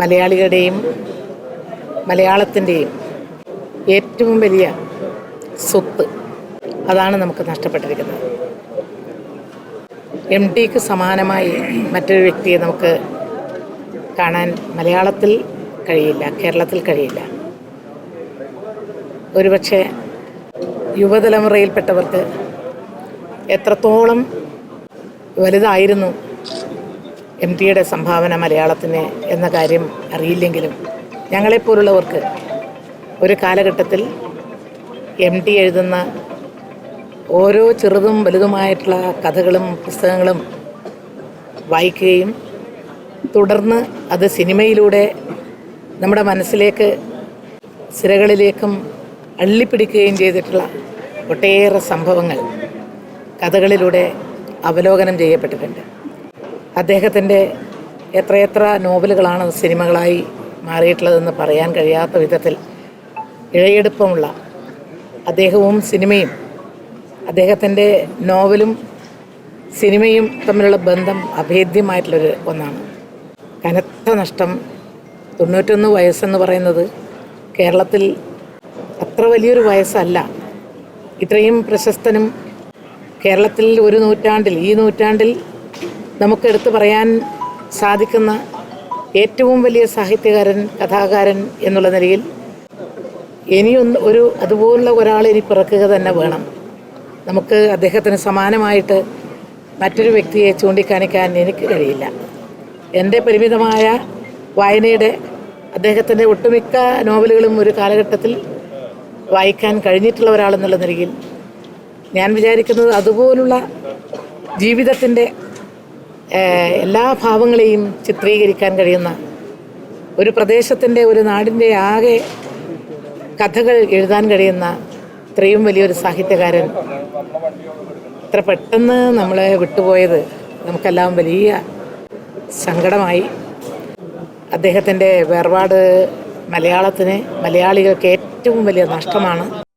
മലയാളികളുടെയും മലയാളത്തിന്റെയും ഏറ്റവും വലിയ സ്വത്ത് അതാണ് നമുക്ക് നഷ്ടപ്പെട്ടിരിക്കുന്നത്. എം ടിക്ക് സമാനമായി മറ്റൊരു വ്യക്തിയെ നമുക്ക് കാണാൻ മലയാളത്തിൽ കഴിയില്ല കേരളത്തിൽ കഴിയില്ല. ഒരുപക്ഷെ യുവതലമുറയിൽപ്പെട്ടവർക്ക് എത്രത്തോളം വലുതായിരുന്നു എം ടിയുടെ സംഭാവന മലയാളത്തിന് എന്ന കാര്യം അറിയില്ലെങ്കിലും ഞങ്ങളെപ്പോലുള്ളവർക്ക് ഒരു കാലഘട്ടത്തിൽ എം ടി എഴുതുന്ന ഓരോ ചെറുതും വലുതുമായിട്ടുള്ള കഥകളും പുസ്തകങ്ങളും വായിക്കുകയും തുടർന്ന് അത് സിനിമയിലൂടെ നമ്മുടെ മനസ്സിലേക്ക് സിരകളിലേക്കും അള്ളിപ്പിടിക്കുകയും ചെയ്തിട്ടുള്ള ഒട്ടേറെ സംഭവങ്ങൾ കഥകളിലൂടെ അവലോകനം ചെയ്യപ്പെട്ടിട്ടുണ്ട്. അദ്ദേഹത്തിന്റെ എത്രയെത്ര നോവലുകളാണ് സിനിമകളായി മാറിയിട്ടുള്ളതെന്ന് പറയാൻ കഴിയാത്ത വിധത്തിൽ ഇഴയെടുപ്പമുള്ള അദ്ദേഹവും സിനിമയും അദ്ദേഹത്തിന്റെ നോവലും സിനിമയും തമ്മിലുള്ള ബന്ധം അഭേദ്യമായിട്ടുള്ളൊരു ഒന്നാണ്. കനത്ത നഷ്ടം തൊണ്ണൂറ്റൊന്ന് വയസ്സെന്ന് പറയുന്നത് കേരളത്തിൽ അത്ര വലിയൊരു വയസ്സല്ല. ഇത്രയും പ്രശസ്തനും കേരളത്തിൽ ഒരു നൂറ്റാണ്ടിൽ ഈ നൂറ്റാണ്ടിൽ നമുക്കെടുത്ത് പറയാൻ സാധിക്കുന്ന ഏറ്റവും വലിയ സാഹിത്യകാരൻ കഥാകാരൻ എന്നുള്ള നിലയിൽ ഇനിയൊന്ന് ഒരു അതുപോലുള്ള ഒരാൾ ഇനി പിറക്കുക തന്നെ വേണം. നമുക്ക് അദ്ദേഹത്തിന് സമാനമായിട്ട് മറ്റൊരു വ്യക്തിയെ ചൂണ്ടിക്കാണിക്കാൻ എനിക്ക് കഴിയില്ല. എന്റെ പരിമിതമായ വായനയുടെ അദ്ദേഹത്തിന്റെ ഒട്ടുമിക്ക നോവലുകളും ഒരു കാലഘട്ടത്തിൽ വായിക്കാൻ കഴിഞ്ഞിട്ടുള്ള ഒരാളെന്നുള്ള നിലയിൽ ഞാൻ വിചാരിക്കുന്നത് അതുപോലുള്ള ജീവിതത്തിന്റെ എല്ലാ ഭാവങ്ങളെയും ചിത്രീകരിക്കാൻ കഴിയുന്ന ഒരു പ്രദേശത്തിന്റെ ഒരു നാടിന്റെ ആകെ കഥകൾ എഴുതാൻ കഴിയുന്ന ഇത്രയും വലിയൊരു സാഹിത്യകാരൻ. ഇത്ര പെട്ടെന്ന് നമ്മളെ വിട്ടുപോയത് നമുക്കെല്ലാം വലിയ സങ്കടമായി. അദ്ദേഹത്തിന്റെ വേർപാട് മലയാളത്തിന് മലയാളികൾക്ക് ഏറ്റവും വലിയ നഷ്ടമാണ്.